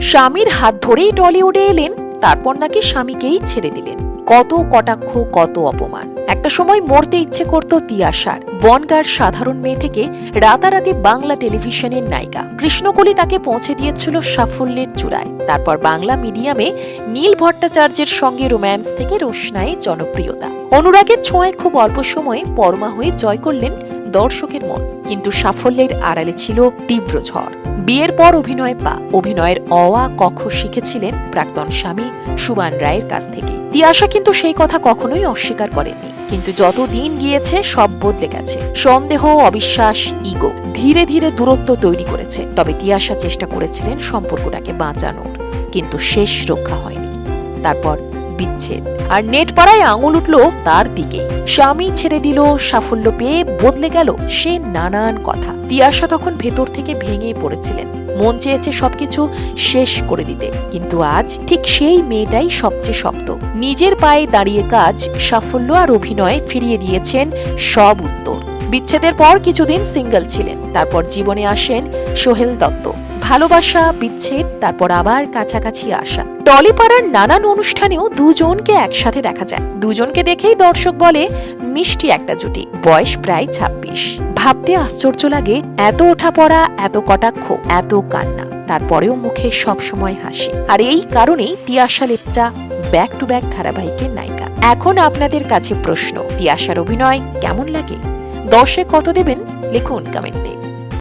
স্বামীর হাত ধরেই টলিউডে এলেন, তারপর নাকি স্বামীকেই ছেড়ে দিলেন। কত কটাক্ষ, কত অপমান। একটা সময় মরতে ইচ্ছে করত তিয়াসার বনগার সাধারণ মেয়ে থেকে রাতারাতি বাংলা টেলিভিশনের নায়িকা। কৃষ্ণকলি তাকে পৌঁছে দিয়েছিল সাফল্যের চূড়ায়। তারপর বাংলা মিডিয়ামে নীল ভট্টাচার্যের সঙ্গে রোম্যান্স থেকে রোশনায় জনপ্রিয়তা। অনুরাগের ছোঁয়ায় খুব অল্প সময়ে পরমা হয়ে জয় করলেন দর্শকের মন। কিন্তু সাফল্যের আড়ালে ছিল তীব্র ঝড়। বিয়ের পর অভিনয় পা, অভিনয়ের অওয়া কক্ষ শিখেছিলেন প্রাক্তন স্বামী সুবান রায়ের কাছ থেকে। তিয়াশা কিন্তু সেই কথা কখনোই অস্বীকার করেননি। কিন্তু যত দিন গিয়েছে, সব বদলে গেছে। সন্দেহ, অবিশ্বাস, ইগো ধীরে ধীরে দূরত্ব তৈরি করেছে। তবে তিয়াশা চেষ্টা করেছিলেন সম্পর্কটাকে বাঁচানোর। কিন্তু শেষ রক্ষা হয়নি। তারপর বিচ্ছেদ। আর নেট পাড়ায় আঙুল উঠল তার দিকেই। স্বামী ছেড়ে দিল, সাফল্য পেয়ে বদলে গেল সে নানান কথা। তিয়াশা তখন ভেতর থেকে ভেঙে পড়েছিলেন। মন চেয়েছে সবকিছু শেষ করে দিতে। কিন্তু আজ ঠিক সেই মেয়েটাই সবচেয়ে শক্ত। নিজের পায়ে দাঁড়িয়ে কাজ, সাফল্য আর অভিনয় ফিরিয়ে দিয়েছেন সব উত্তর। বিচ্ছেদের পর কিছুদিন সিঙ্গেল ছিলেন। তারপর জীবনে আসেন সোহেল দত্ত। ভালোবাসা, বিচ্ছেদ, তারপর আবার কাছাকাছি আসা। টলিপাড়ার নানান অনুষ্ঠানেও দুজনকে একসাথে দেখা যায়। দুজনকে দেখেই দর্শক বলে, মিষ্টি একটা জুটি, বয়স প্রায় ছাব্বিশ। ভাবতে আশ্চর্য লাগে, এত ওঠা পড়া, এত কটাক্ষ, এত কান্না। তারপরেও মুখে সবসময় হাসি। আর এই কারণেই Tiyasha Lepcha back to back ধারাবাহিকের নায়িকা। এখন আপনাদের কাছে প্রশ্ন, তিয়াশার অভিনয় কেমন লাগে? দশে কত দেবেন? লিখুন কমেন্টে।